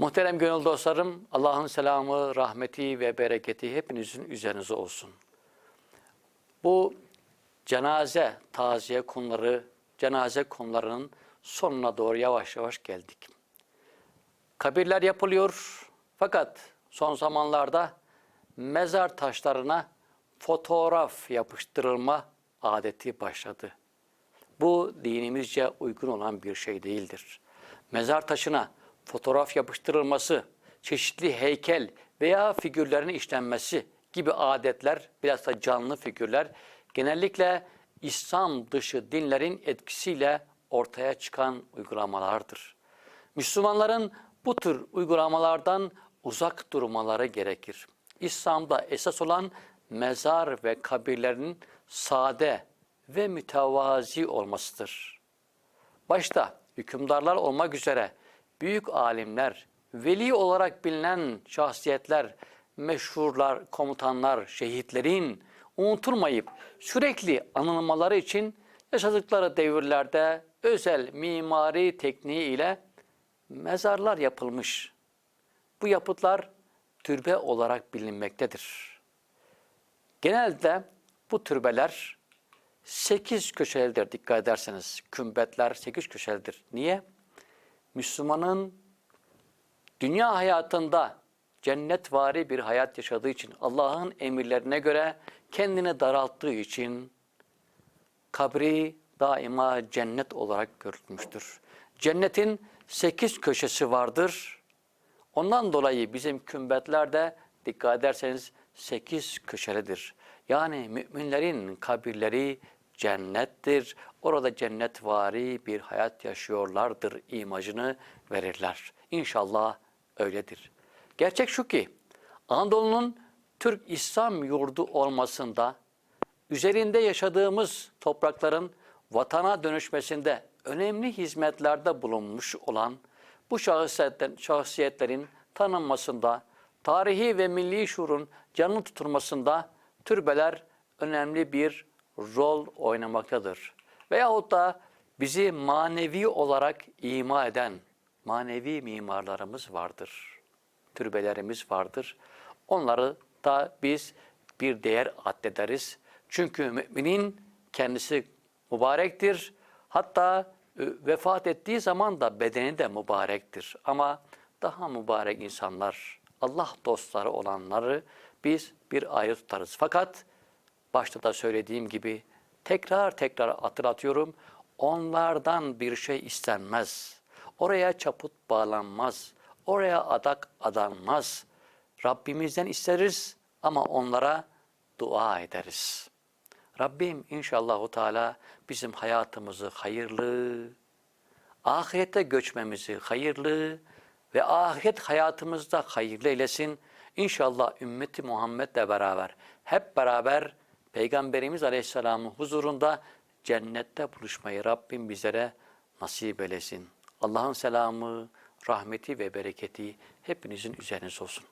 Muhterem gönül dostlarım, Allah'ın selamı, rahmeti ve bereketi hepinizin üzerinize olsun. Bu cenaze, taziye konuları, cenaze konularının sonuna doğru yavaş yavaş geldik. Kabirler yapılıyor fakat son zamanlarda mezar taşlarına fotoğraf yapıştırılma adeti başladı. Bu dinimizce uygun olan bir şey değildir. Mezar taşına fotoğraf yapıştırılması, çeşitli heykel veya figürlerin işlenmesi gibi adetler, biraz da canlı figürler genellikle İslam dışı dinlerin etkisiyle ortaya çıkan uygulamalardır. Müslümanların bu tür uygulamalardan uzak durmaları gerekir. İslam'da esas olan mezar ve kabirlerin sade ve mütevazi olmasıdır. Başta hükümdarlar olmak üzere büyük alimler, veli olarak bilinen şahsiyetler, meşhurlar, komutanlar, şehitlerin unutulmayıp sürekli anılmaları için yaşadıkları devirlerde özel mimari tekniği ile mezarlar yapılmış. Bu yapıtlar türbe olarak bilinmektedir. Genelde bu türbeler sekiz köşelidir dikkat ederseniz. Kümbetler sekiz köşelidir. Niye? Müslümanın dünya hayatında cennetvari bir hayat yaşadığı için, Allah'ın emirlerine göre kendini daralttığı için kabri daima cennet olarak görülmüştür. Cennetin sekiz köşesi vardır. Ondan dolayı bizim kümbetlerde dikkat ederseniz sekiz köşelidir. Yani müminlerin kabirleri cennettir. Orada cennetvari bir hayat yaşıyorlardır imajını verirler. İnşallah öyledir. Gerçek şu ki Anadolu'nun Türk İslam yurdu olmasında üzerinde yaşadığımız toprakların vatana dönüşmesinde önemli hizmetlerde bulunmuş olan bu şahsiyetlerin, şahsiyetlerin tanınmasında, tarihi ve milli şuurun canlı tutulmasında türbeler önemli bir rol oynamaktadır. Veyahut da bizi manevi olarak ima eden manevi mimarlarımız vardır. Türbelerimiz vardır. Onları da biz bir değer addederiz. Çünkü müminin kendisi mübarektir. Hatta e, vefat ettiği zaman da bedeni de mübarektir. Ama daha mübarek insanlar, Allah dostları olanları biz bir ayrı tutarız. Fakat başta da söylediğim gibi tekrar tekrar hatırlatıyorum. Onlardan bir şey istenmez. Oraya çaput bağlanmaz. Oraya adak adanmaz. Rabbimizden isteriz ama onlara dua ederiz. Rabbim inşallahu teala bizim hayatımızı hayırlı, ahirete göçmemizi hayırlı ve ahiret hayatımızda hayırlı eylesin. İnşallah ümmeti Muhammed'le beraber hep beraber Peygamberimiz Aleyhisselam'ın huzurunda cennette buluşmayı Rabbim bizlere nasip eylesin. Allah'ın selamı, rahmeti ve bereketi hepinizin üzerinize olsun.